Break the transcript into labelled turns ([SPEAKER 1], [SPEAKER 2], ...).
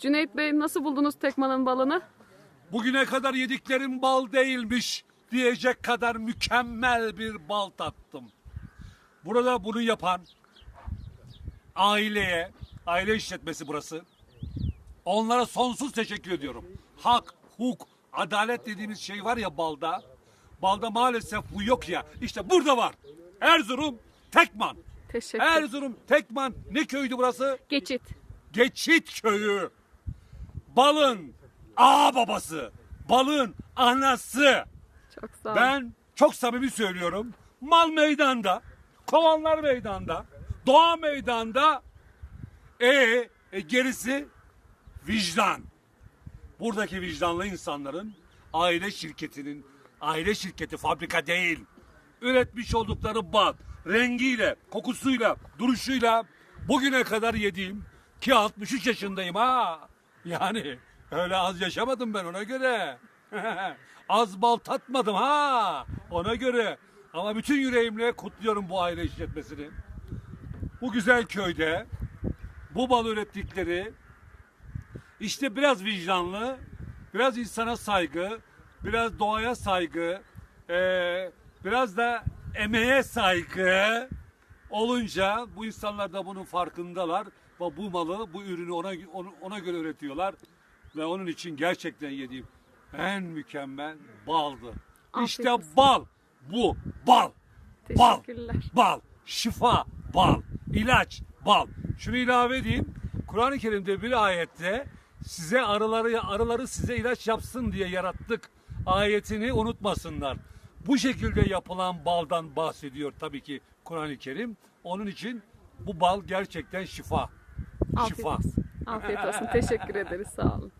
[SPEAKER 1] Cüneyt Bey nasıl buldunuz Tekman'ın balını?
[SPEAKER 2] Bugüne kadar yediklerim bal değilmiş diyecek kadar mükemmel bir bal tattım. Burada bunu yapan aileye, aile işletmesi burası. Onlara sonsuz teşekkür ediyorum. Hak, hukuk, adalet dediğimiz şey var ya balda. Balda maalesef bu yok ya. İşte burada var. Erzurum Tekman.
[SPEAKER 1] Teşekkür.
[SPEAKER 2] Erzurum Tekman ne köydü burası?
[SPEAKER 1] Geçit.
[SPEAKER 2] Geçit köyü. Balın ağ babası. Balın anası.
[SPEAKER 1] Çok sağ olun.
[SPEAKER 2] Ben çok samimi söylüyorum. Mal meydanda, kovanlar meydanda, doğa meydanda. E, e gerisi vicdan. Buradaki vicdanlı insanların aile şirketinin, aile şirketi fabrika değil. Üretmiş oldukları bal, rengiyle, kokusuyla, duruşuyla bugüne kadar yediğim ki 63 yaşındayım ha. Yani öyle az yaşamadım ben ona göre. az bal tatmadım ha ona göre. Ama bütün yüreğimle kutluyorum bu aile işletmesini. Bu güzel köyde bu bal ürettikleri işte biraz vicdanlı, biraz insana saygı, biraz doğaya saygı, biraz da emeğe saygı olunca bu insanlar da bunun farkındalar ve bu malı, bu ürünü ona ona göre üretiyorlar ve onun için gerçekten yediğim en mükemmel baldı.
[SPEAKER 1] Afiyet
[SPEAKER 2] işte
[SPEAKER 1] olsun.
[SPEAKER 2] bal, bu bal. Bal,
[SPEAKER 1] Teşekkürler.
[SPEAKER 2] bal, şifa, bal, ilaç, bal. Şunu ilave edeyim. Kur'an-ı Kerim'de bir ayette size arıları arıları size ilaç yapsın diye yarattık ayetini unutmasınlar. Bu şekilde yapılan baldan bahsediyor tabii ki Kur'an-ı Kerim. Onun için bu bal gerçekten şifa.
[SPEAKER 1] Afiyet
[SPEAKER 2] Şifa.
[SPEAKER 1] olsun. Afiyet olsun. Teşekkür ederiz. Sağ olun.